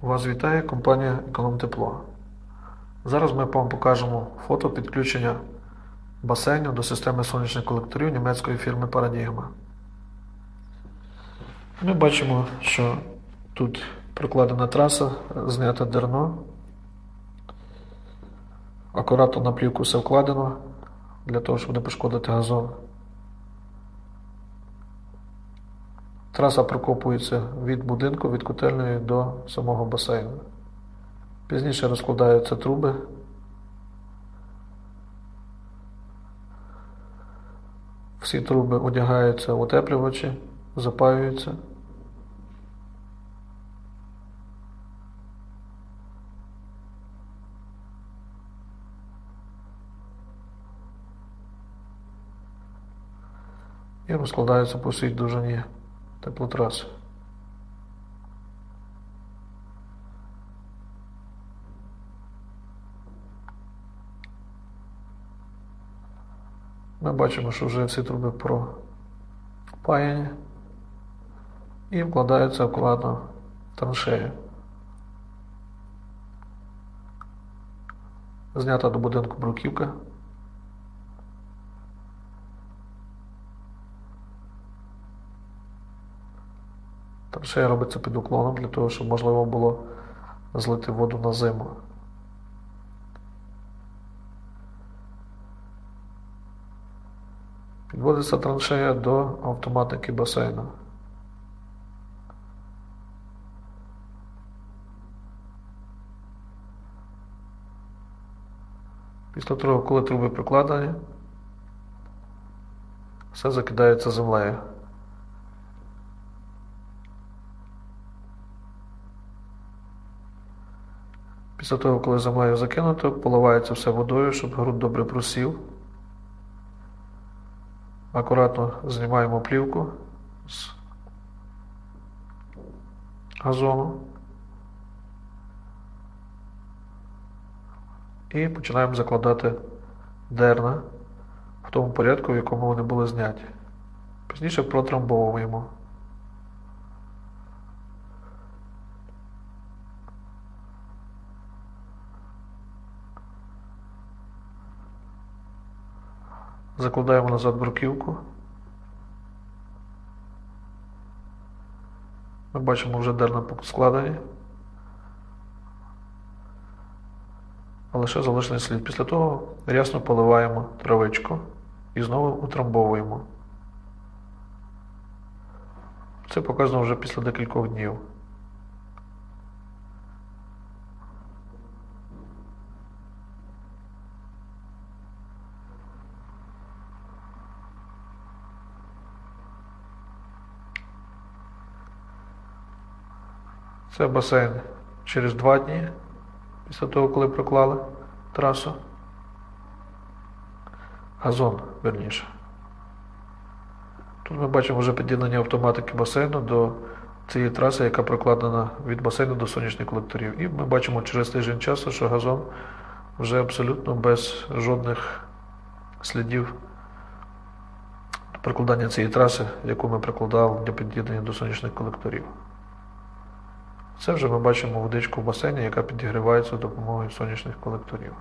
Вас вітає компанія Економтепло. Зараз ми вам покажемо фото підключення басейну до системи сонячних колекторів німецької фірми Paradigma. Ми бачимо, що тут прокладена траса, знято дерно. Акуратно на плівку все вкладено для того, щоб не пошкодити газон. Траса прокопується від будинку, від котельної до самого басейну. Пізніше розкладаються труби. Всі труби одягаються в утеплювачі, запаюються. І розкладаються по всій довжині теплотраси. Ми бачимо, що вже всі труби пропаяні і вкладаються акуратно в траншею. Знята до будинку бруківка. Траншея робиться під уклоном для того, щоб можливо було злити воду на зиму. Підводиться траншея до автоматики басейну. Після того, коли труби прикладені, все закидається землею. Після того, коли землею закинуто, поливається все водою, щоб ґрунт добре просів. Акуратно знімаємо плівку з газону і починаємо закладати дерна в тому порядку, в якому вони були зняті. Пізніше протрамбовуємо. Закладаємо назад бруківку. Ми бачимо вже дерна складені. Але ще залишений слід. Після того рясно поливаємо травичку і знову утрамбовуємо. Це показано вже після декількох днів. Це басейн через два дні, після того, коли проклали трасу. Газон, верніше. Тут ми бачимо вже під'єднання автоматики басейну до цієї траси, яка прокладена від басейну до сонячних колекторів. І ми бачимо через тиждень часу, що газон вже абсолютно без жодних слідів прокладання цієї траси, яку ми прикладали для під'єднання до сонячних колекторів. Це вже ми бачимо водичку в басейні, яка підігрівається за допомогою сонячних колекторів.